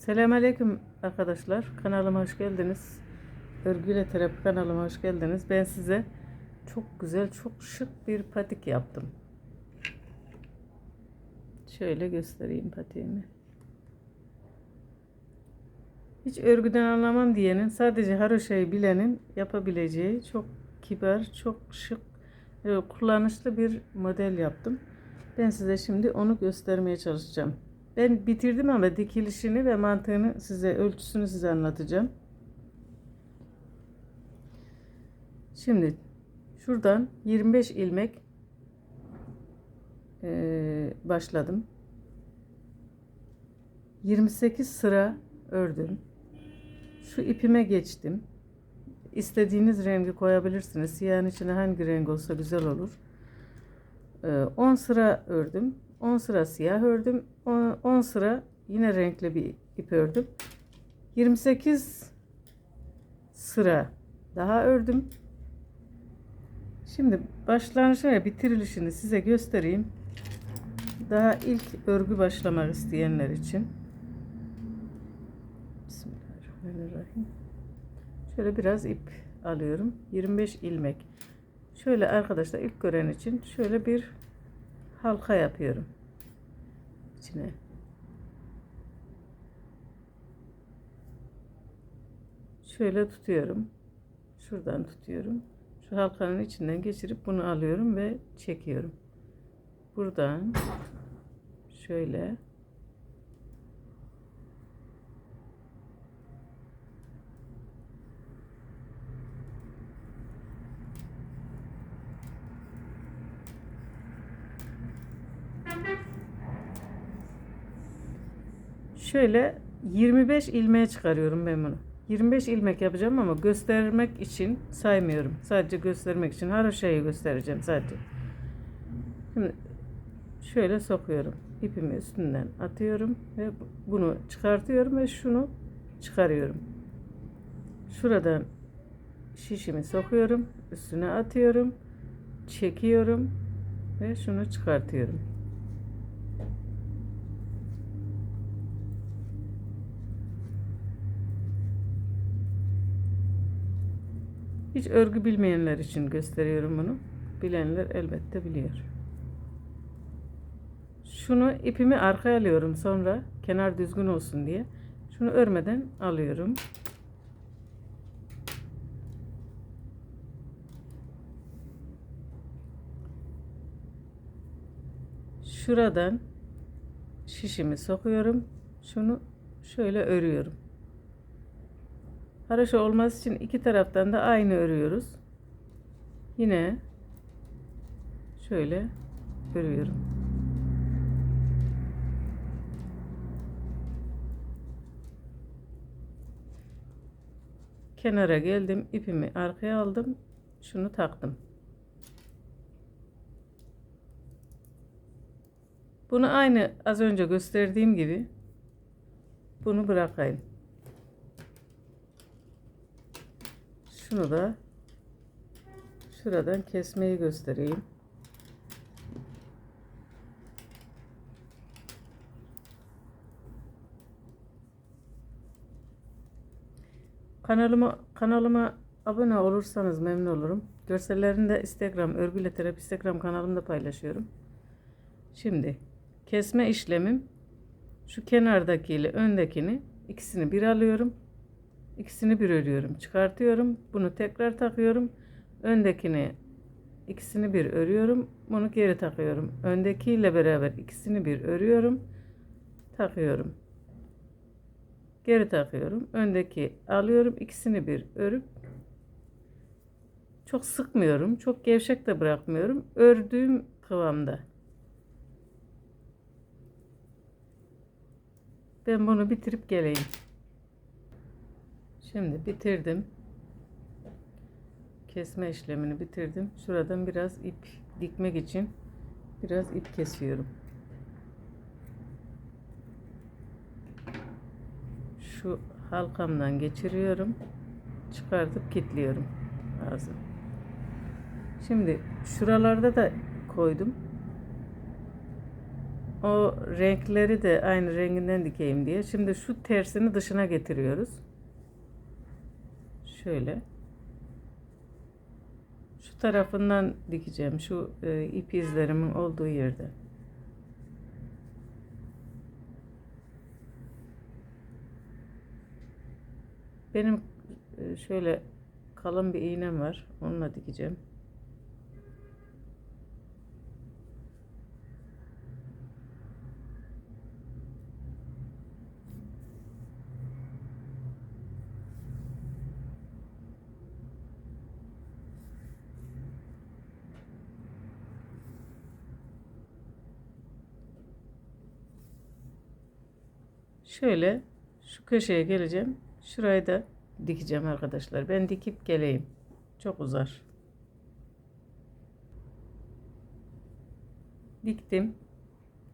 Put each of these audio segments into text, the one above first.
Selamünaleyküm arkadaşlar. Kanalıma hoş geldiniz. Örgüyle Terapi kanalıma hoş geldiniz. Ben size çok güzel, çok şık bir patik yaptım. Şöyle göstereyim patiğimi. Hiç örgüden anlamam diyenin, sadece haroşayı bilenin yapabileceği çok kibar, çok şık, e, kullanışlı bir model yaptım. Ben size şimdi onu göstermeye çalışacağım. Ben bitirdim ama dikilişini ve mantığını size, ölçüsünü size anlatacağım. Şimdi şuradan 25 ilmek eee, başladım. 28 sıra ördüm. Şu ipime geçtim. İstediğiniz rengi koyabilirsiniz. Siyahın içine hangi renk olsa güzel olur. Ee, 10 sıra ördüm. 10 sıra siyah ördüm. 10 10 sıra yine renkli bir ip ördüm. 28 sıra daha ördüm. Şimdi başlangıcı ve bitirilişini size göstereyim. Daha ilk örgü başlamak isteyenler için. Bismillahirrahmanirrahim. Şöyle biraz ip alıyorum. 25 ilmek. Şöyle arkadaşlar ilk gören için şöyle bir halka yapıyorum. içine. Şöyle tutuyorum. Şuradan tutuyorum. Şu halkanın içinden geçirip bunu alıyorum ve çekiyorum. Buradan şöyle Şöyle 25 ilmeğe çıkarıyorum ben bunu. 25 ilmek yapacağım ama göstermek için saymıyorum. Sadece göstermek için haroşayı göstereceğim sadece. Şimdi şöyle sokuyorum. İpimi üstünden atıyorum ve bunu çıkartıyorum ve şunu çıkarıyorum. Şuradan şişimi sokuyorum. Üstüne atıyorum. Çekiyorum ve şunu çıkartıyorum. Hiç örgü bilmeyenler için gösteriyorum bunu. Bilenler elbette biliyor. Şunu ipimi arkaya alıyorum sonra kenar düzgün olsun diye. Şunu örmeden alıyorum. Şuradan şişimi sokuyorum. Şunu şöyle örüyorum. Haraşo olması için iki taraftan da aynı örüyoruz. Yine şöyle örüyorum. Kenara geldim, ipimi arkaya aldım, şunu taktım. Bunu aynı az önce gösterdiğim gibi bunu bırakayım. Şunu da şuradan kesmeyi göstereyim. Kanalıma kanalıma abone olursanız memnun olurum. Görsellerini de Instagram örgüyle terapi Instagram kanalımda paylaşıyorum. Şimdi kesme işlemim şu kenardaki ile öndekini ikisini bir alıyorum. İkisini bir örüyorum. Çıkartıyorum. Bunu tekrar takıyorum. Öndekini ikisini bir örüyorum. Bunu geri takıyorum. Öndekiyle beraber ikisini bir örüyorum. Takıyorum. Geri takıyorum. Öndeki alıyorum. ikisini bir örüp çok sıkmıyorum. Çok gevşek de bırakmıyorum. Ördüğüm kıvamda. Ben bunu bitirip geleyim. Şimdi bitirdim. Kesme işlemini bitirdim. Şuradan biraz ip dikmek için biraz ip kesiyorum. Şu halkamdan geçiriyorum. Çıkartıp kilitliyorum ağzını. Şimdi şuralarda da koydum. o renkleri de aynı renginden dikeyim diye. Şimdi şu tersini dışına getiriyoruz. Şöyle. Şu tarafından dikeceğim. Şu e, ip izlerimin olduğu yerde. Benim e, şöyle kalın bir iğnem var. Onunla dikeceğim. Şöyle şu köşeye geleceğim. Şurayı da dikeceğim arkadaşlar. Ben dikip geleyim. Çok uzar. Diktim.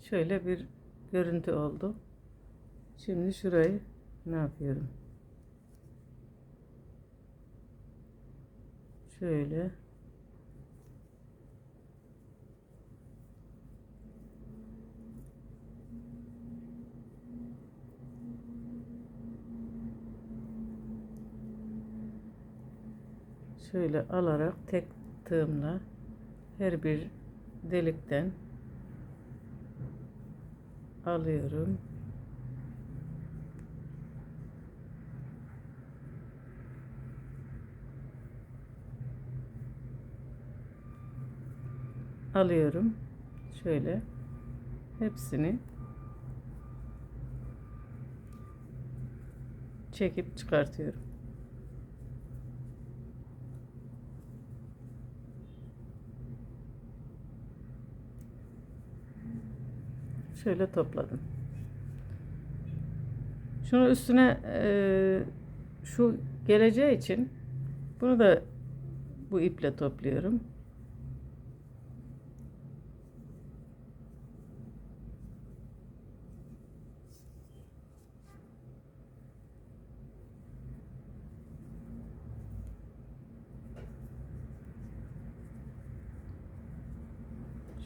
Şöyle bir görüntü oldu. Şimdi şurayı ne yapıyorum? Şöyle şöyle alarak tek tığımla her bir delikten alıyorum. Alıyorum. Şöyle hepsini çekip çıkartıyorum. Şöyle topladım. Şunu üstüne e, şu geleceği için bunu da bu iple topluyorum.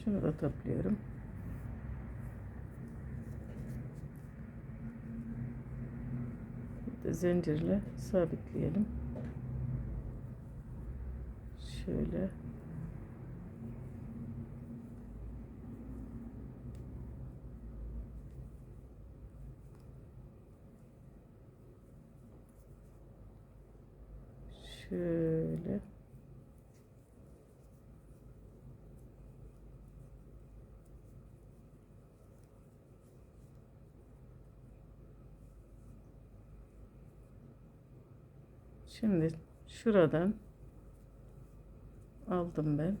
Şunu da topluyorum. Zincirle sabitleyelim. Şöyle. Şöyle. Şimdi şuradan aldım ben.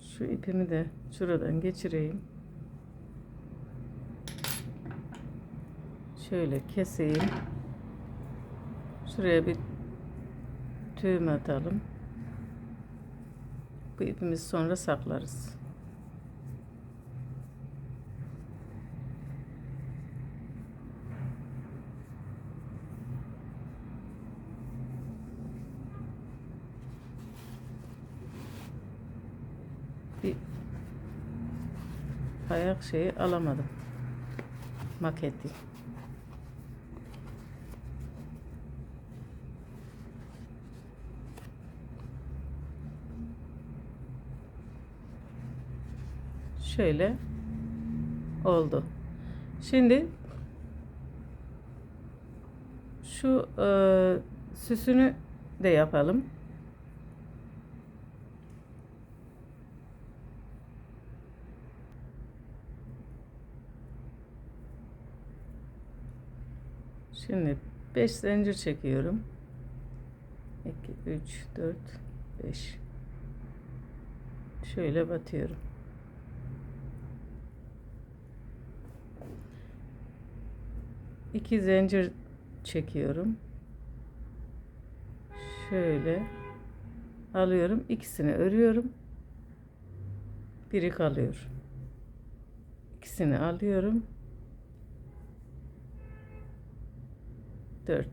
Şu ipimi de şuradan geçireyim. Şöyle keseyim. Şuraya bir tüğüm atalım. Bu ipimizi sonra saklarız. Bir ayak şeyi alamadım. Maketi. Şöyle oldu. Şimdi şu e, süsünü de yapalım. Şimdi 5 zincir çekiyorum. 2 3 4 5 şöyle batıyorum. 2 zincir çekiyorum. Şöyle alıyorum. ikisini örüyorum. Biri kalıyor. İkisini alıyorum. 4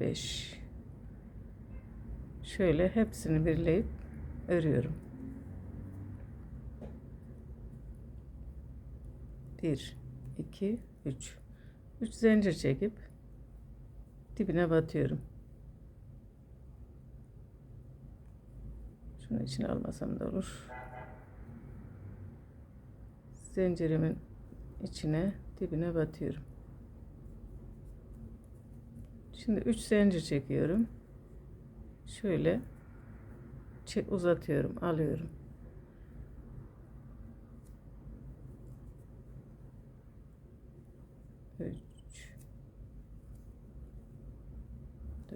5 Şöyle hepsini birleyip örüyorum. 1 2 3 3 zincir çekip dibine batıyorum. Şunu içine almasam da olur. Zincirimin içine dibine batıyorum. Şimdi 3 zincir çekiyorum. Şöyle uzatıyorum, alıyorum. Üç,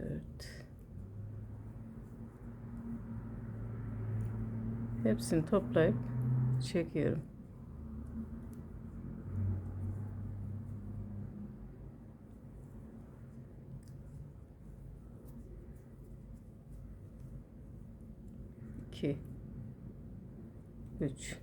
dört. Hepsini toplayıp çekiyorum. iki, üç.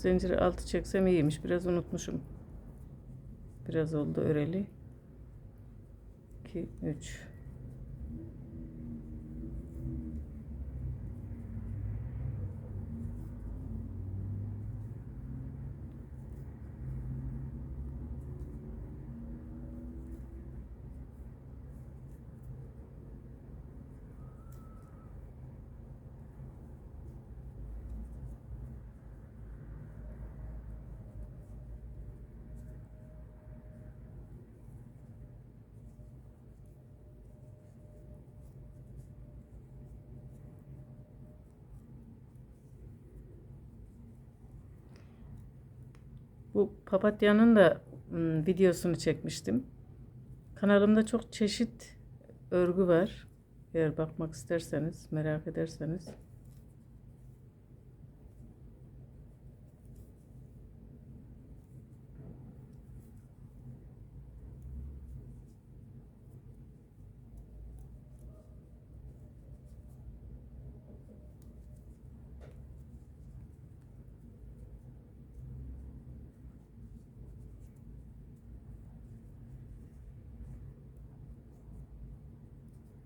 Zinciri altı çeksem iyiymiş. Biraz unutmuşum. Biraz oldu öreli. 2 3 Bu papatyanın da videosunu çekmiştim. Kanalımda çok çeşit örgü var. Eğer bakmak isterseniz, merak ederseniz.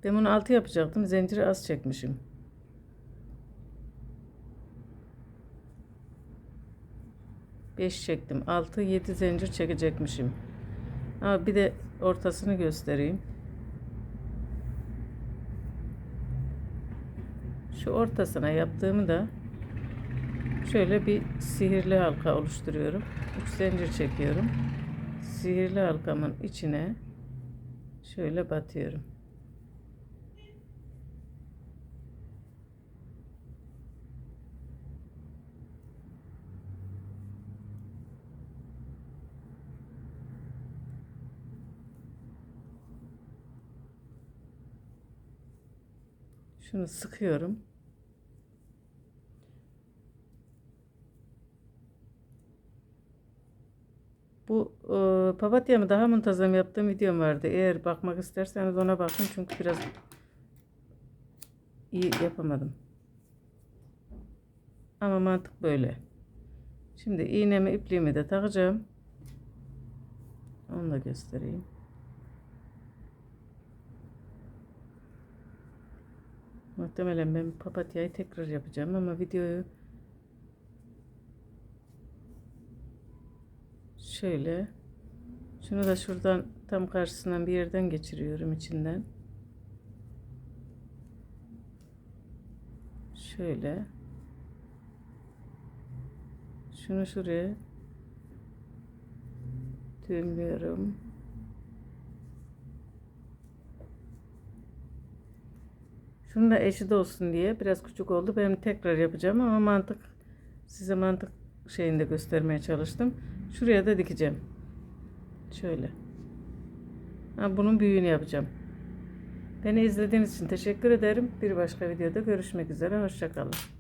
Ben bunu altı yapacaktım. Zinciri az çekmişim. Beş çektim. Altı, yedi zincir çekecekmişim. Ama bir de ortasını göstereyim. Şu ortasına yaptığımı da şöyle bir sihirli halka oluşturuyorum. Üç zincir çekiyorum. Sihirli halkamın içine şöyle batıyorum. Şunu sıkıyorum. Bu e, papatyamı daha muntazam yaptığım videom vardı. Eğer bakmak isterseniz ona bakın çünkü biraz iyi yapamadım. Ama mantık böyle. Şimdi iğnemi ipliğimi de takacağım. Onu da göstereyim. Muhtemelen ben papatyayı tekrar yapacağım ama videoyu şöyle şunu da şuradan tam karşısından bir yerden geçiriyorum içinden. Şöyle şunu şuraya düğümlüyorum. Şunu da eşit olsun diye biraz küçük oldu. Ben tekrar yapacağım ama mantık size mantık şeyinde göstermeye çalıştım. Şuraya da dikeceğim. Şöyle. Ha, bunun büyüğünü yapacağım. Beni izlediğiniz için teşekkür ederim. Bir başka videoda görüşmek üzere. Hoşçakalın.